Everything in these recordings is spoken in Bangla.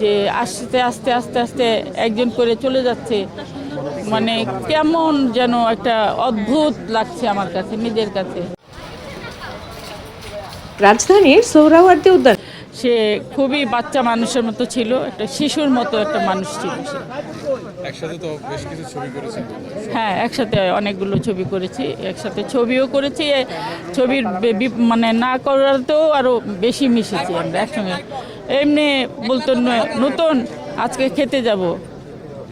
যে আস্তে আস্তে আস্তে আস্তে একজন করে চলে যাচ্ছে। মানে কেমন যেন একটা অদ্ভুত লাগছে আমার কাছে নিজের কাছে। রাজধানীর সোহরাওয়ার্দী উদ্যান সে খুবই বাচ্চা মানুষের মতো ছিল একটা শিশুর মতো একটা মানুষ ছিল সে। হ্যাঁ একসাথে অনেকগুলো ছবি করেছি, একসাথে ছবিও করেছি ছবির মানে না করাতেও আরও বেশি মিশেছি আমরা একসঙ্গে। এমনি বলতো "ন- নতুন, আজকে খেতে যাব।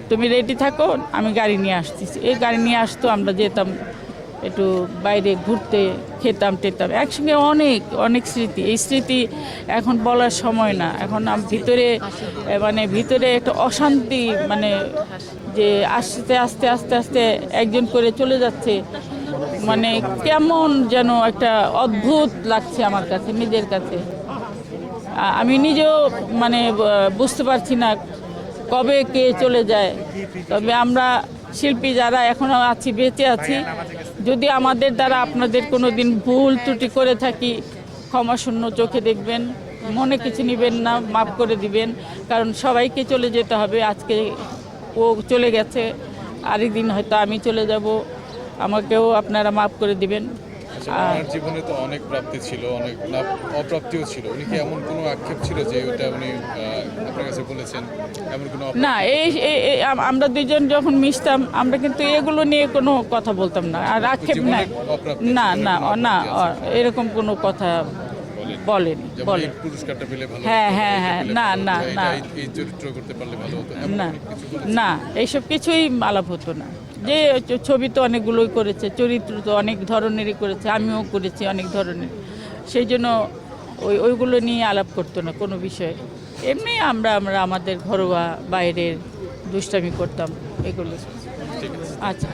তুমি রেডি থাকো, আমি গাড়ি নিয়ে আসতেছি। এই গাড়ি নিয়ে আসতো আমরা যেতাম একটু বাইরে ঘুরতে খেতাম, টেতাম। একসঙ্গে অনেক অনেক স্মৃতি। এই স্মৃতি এখন বলার সময় না। এখন ভিতরে মানে ভিতরে একটা অশান্তি মানে যে আস্তে আস্তে আস্তে আস্তে একজন করে চলে যাচ্ছে। মানে কেমন যেন একটা অদ্ভুত লাগছে আমার কাছে, নিজের কাছে। আমি নিজেও মানে বুঝতে পারছি না কবে কে চলে যায়। তবে আমরা শিল্পী যারা এখনও আছি, বেঁচে আছি, যদি আমাদের দ্বারা আপনাদের কোনো দিন ভুল ত্রুটি করে থাকি ক্ষমাশূন্য চোখে দেখবেন, মনে কিছু নেবেন না, মাফ করে দিবেন, কারণ সবাইকে চলে যেতে হবে। আজকে ও চলে গেছে, আরেকদিন হয়তো আমি চলে যাব, আমাকেও আপনারা মাফ করে দিবেন। ওনার জীবনে তো অনেক প্রাপ্তি ছিল অনেক অপ্রাপ্তিও ছিল। উনি কি এমন কোনো আক্ষেপ ছিল যে ওটা উনি আপনার কাছে বলেছেন? এমন কোনো না এই আমরা দুজন যখন মিশতাম আমরা কিন্তু এগুলো নিয়ে কোনো কথা বলতাম না। আর আক্ষেপ না নাই। না না না এরকম কোনো কথা বলেনি। বলেন পুরস্কারটা পেলে ভালো হ্যাঁ, হ্যাঁ, হ্যাঁ, না, না, না। এই- চরিত্র করতে পারলে ভালো হতো না না এইসব কিছুই আলাপ হতো না। যে ছবি তো অনেকগুলোই করেছে চরিত্র তো অনেক ধরনেরই করেছে আমিও করেছি অনেক ধরনের। সেই জন্য ওই ওইগুলো নিয়ে আলাপ করতো না কোনো বিষয়ে। এমনি আমরা আমরা আমাদের ঘরোয়া বাইরের দুষ্টামি করতাম এগুলো। আচ্ছা।